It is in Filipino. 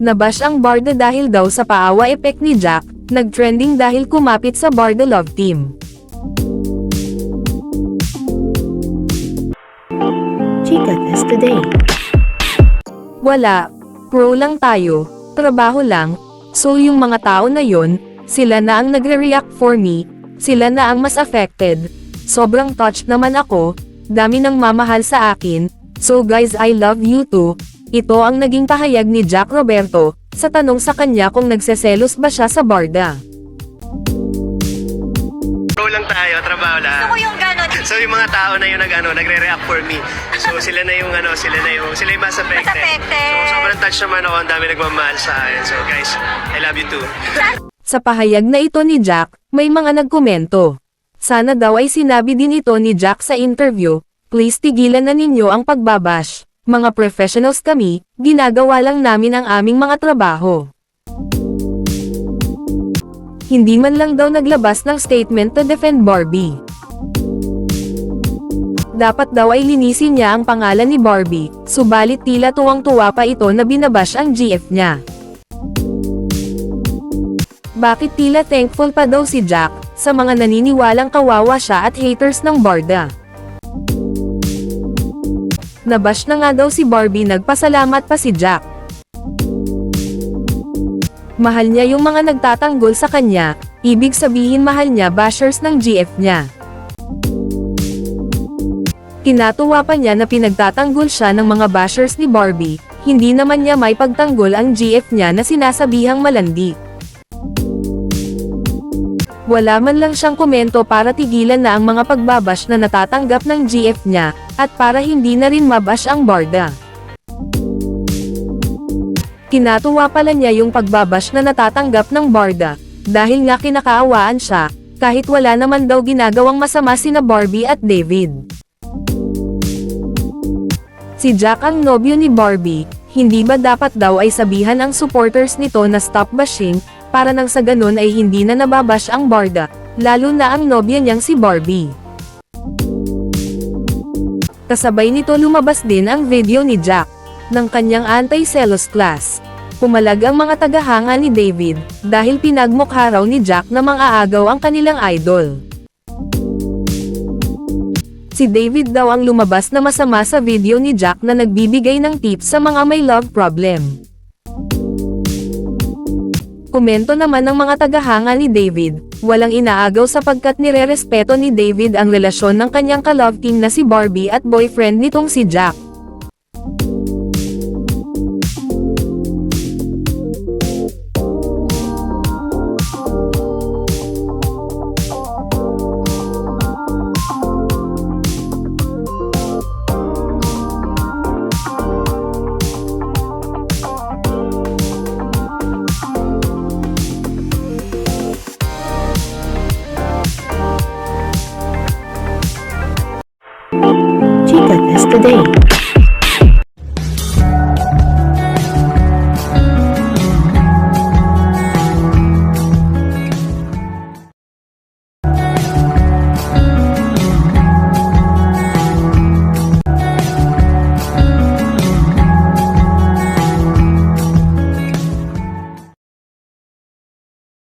Nabash ang Barda dahil daw sa paawa effect ni Jack, nagtrending dahil kumapit sa Barda Love Team. Chica Test Today. Wala, pro lang tayo, trabaho lang, so yung mga tao na yon, sila na ang nagre-react for me, sila na ang mas affected, sobrang touched naman ako, dami ng mamahal sa akin, so guys I love you too, ito ang naging pahayag ni Jack Roberto, sa tanong sa kanya kung nagseselos ba siya sa Barda. Pro lang tayo, trabaho lang. Gusto ko yung gano'n. So yung mga tao na yung nag, ano, nagre-react for me. So sila na yung ano, sila na yung sila yung mas affected. Mas affected. So sobrang touch naman ako, ang dami nagmamahal sa akin. So guys, I love you too. Sa pahayag na ito ni Jack, may mga nagkomento. Sana daw ay sinabi din ito ni Jack sa interview, please tigilan na ninyo ang pagbabash. Mga professionals kami, ginagawa lang namin ang aming mga trabaho. Hindi man lang daw naglabas ng statement to defend Barbie. Dapat daw ay linisin niya ang pangalan ni Barbie, subalit tila tuwang-tuwa pa ito na binabash ang GF niya. Bakit tila thankful pa daw si Jack, sa mga naniniwalang kawawa siya at haters ng Barda? Nabash na nga daw si Barbie nagpasalamat pa si Jack. Mahal niya yung mga nagtatanggol sa kanya, ibig sabihin mahal niya bashers ng GF niya. Kinatuwa pa niya na pinagtatanggol siya ng mga bashers ni Barbie, hindi naman niya may pagtanggol ang GF niya na sinasabihang malandi. Wala man lang siyang komento para tigilan na ang mga pagbabash na natatanggap ng GF niya, at para hindi na rin mabash ang Barda. Kinatuwa pala niya yung pagbabash na natatanggap ng Barda, dahil nga kinakaawaan siya, kahit wala naman daw ginagawang masama sina Barbie at David. Si Jack ang nobyo ni Barbie, hindi ba dapat daw ay sabihan ang supporters nito na stop bashing, para nang sa ganun ay hindi na nababash ang Barda, lalo na ang nobya niyang si Barbie. Kasabay nito lumabas din ang video ni Jack, ng kanyang anti-selos class. Pumalag ang mga tagahanga ni David, dahil pinagmukha raw ni Jack na mang-aagaw ang kanilang idol. Si David daw ang lumabas na masama sa video ni Jack na nagbibigay ng tips sa mga may love problem. Komento naman ng mga tagahanga ni David, walang inaagaw sapagkat nire-respeto ni David ang relasyon ng kanyang ka-love team na si Barbie at boyfriend nitong si Jack. Today.